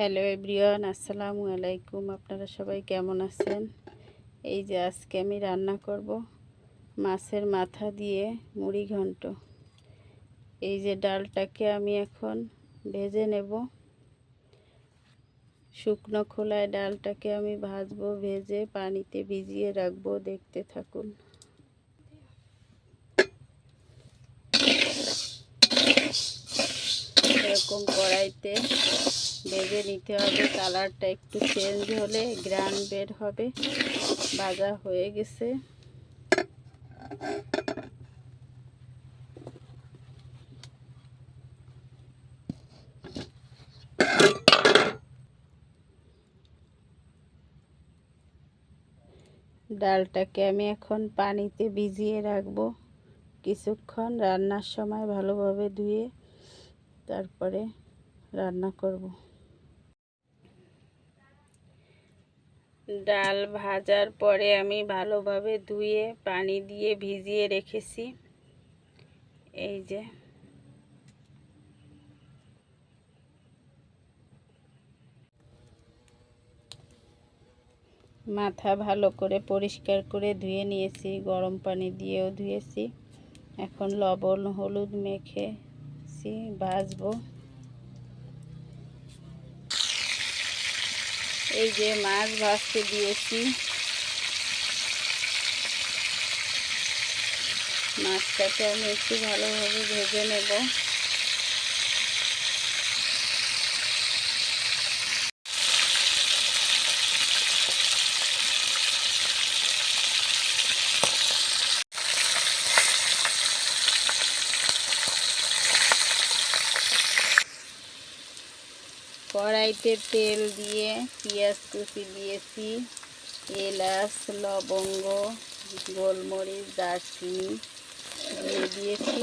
Hello everyone, আসসালামু আলাইকুম। আপনারা সবাই কেমন আছেন? এই যে আজকে আমি রান্না করব মাছের মাথা দিয়ে মুড়ি ঘন্ট। এই যে ডালটাকে আমি এখন ভেজে নেব। শুকনো খোলায় ডালটাকে আমি ভাজবো, ভেজে পানিতে ভিজিয়ে রাখব, দেখতে থাকুন। এরকম কড়াইতে ভেজে নিতে হবে। কালারটা একটু চেঞ্জ হলে গ্রান বের হবে। ভাজা হয়ে গেছে। ডালটাকে আমি এখন পানিতে ভিজিয়ে রাখব। কিছুক্ষণ রান্নার সময় ভালোভাবে ধুয়ে তারপরে রান্না করব। ডাল ভাজার পরে আমি ভালোভাবে ধুয়ে, পানি দিয়ে ভিজিয়ে রেখেছি। এই যে। মাথা ভালো করে পরিষ্কার করে ধুয়ে নিয়েছি, গরম পানি দিয়েও ধুয়েছি। এখন লবণ, হলুদ মেখেছি, ভাজবো। এই যে মাছ ভাজতে দিয়েছি। মাছটাকে আমি একটু ভালোভাবে ভেজে নেব। কড়াইতে তেল দিয়ে পেঁয়াজ কুচি দিয়েছি এলাচ লবঙ্গ গোলমরিচ দারচিনি দিয়ে দিয়েছি।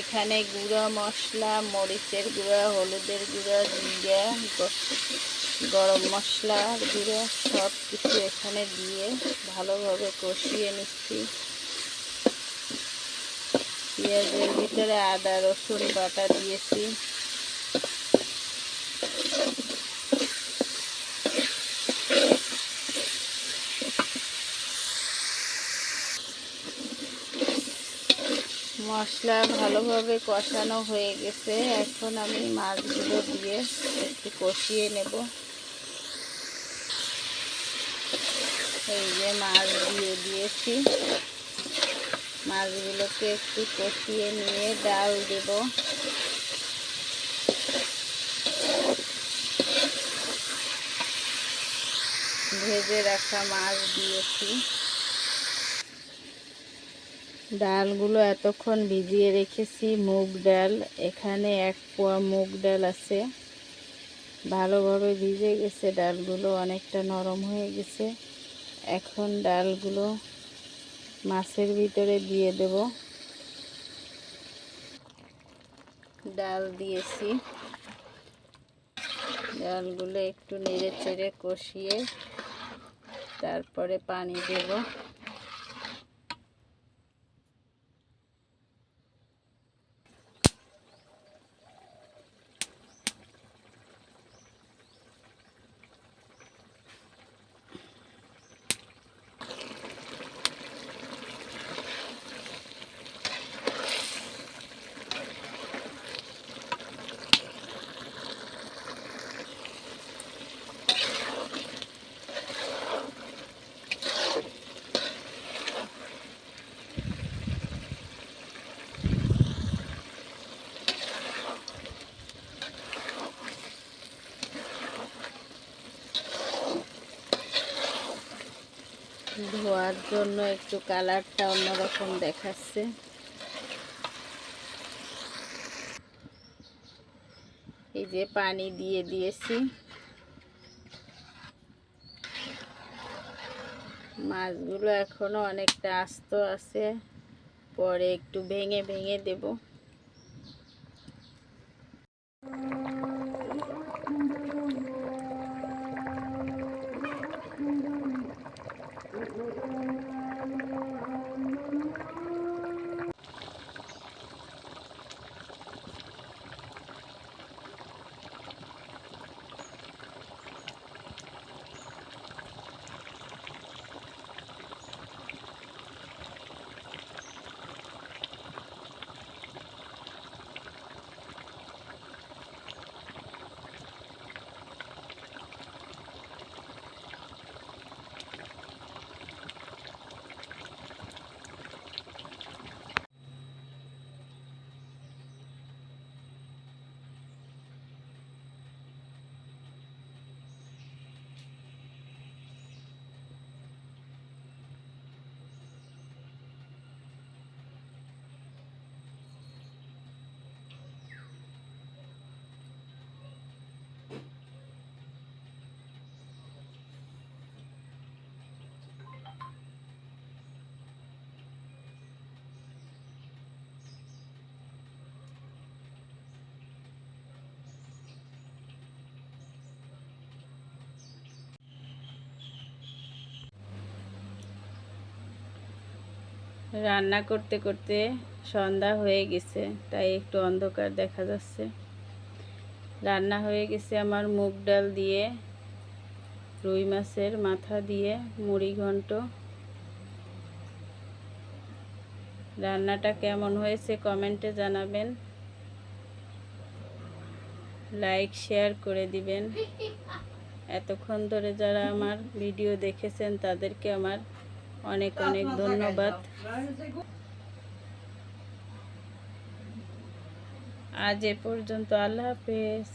এখানে গুঁড়া মশলা, মরিচের গুঁড়া, হলুদের গুঁড়া, জিরা, গরম মশলা গুঁড়া, সব কিছু এখানে দিয়ে ভালোভাবে কষিয়ে নিচ্ছি। পেঁয়াজের ভিতরে আদা, রসুন বাটা দিয়েছি। মশলা ভালোভাবে কষানো হয়ে গেছে। এখন আমি মাছগুলো দিয়ে একটু কষিয়ে নেব। এই যে মাছ দিয়ে দিয়েছি। মাছগুলোকে একটু কষিয়ে নিয়ে ডাল দেব। ভেজে রাখা মাছ দিয়েছি। ডালগুলো এতক্ষণ ভিজিয়ে রেখেছি, মুগ ডাল, এখানে এক পোয়া মুগ ডাল আছে। ভালোভাবে ভিজে গেছে ডালগুলো, অনেকটা নরম হয়ে গেছে। এখন ডালগুলো মাছের ভিতরে দিয়ে দেব। ডাল দিয়েছি। ডালগুলো একটু নেড়ে চেড়ে কষিয়ে তারপরে পানি দেবো। ধোয়ার জন্য একটু কালারটা অন্যরকম দেখাচ্ছে। এই যে পানি দিয়ে দিয়েছি। মাছগুলো এখনও অনেকটা আস্ত আছে, পরে একটু ভেঙে ভেঙে দেব। Thank you. রান্না করতে করতে সন্ধ্যা হয়ে গেছে, তাই একটু অন্ধকার দেখা যাচ্ছে। রান্না হয়ে গেছে আমার মুগ ডাল দিয়ে, রুই মাছের মাথা দিয়ে, মুড়ি ঘন্ট। রান্নাটা কেমন হয়েছে কমেন্টে জানাবেন। লাইক, শেয়ার করে দিবেন। এতক্ষণ ধরে যারা আমার ভিডিও দেখেছেন, তাদেরকে আমার অনেক অনেক ধন্যবাদ। আজ এ পর্যন্ত আল্লাহ হাফেজ।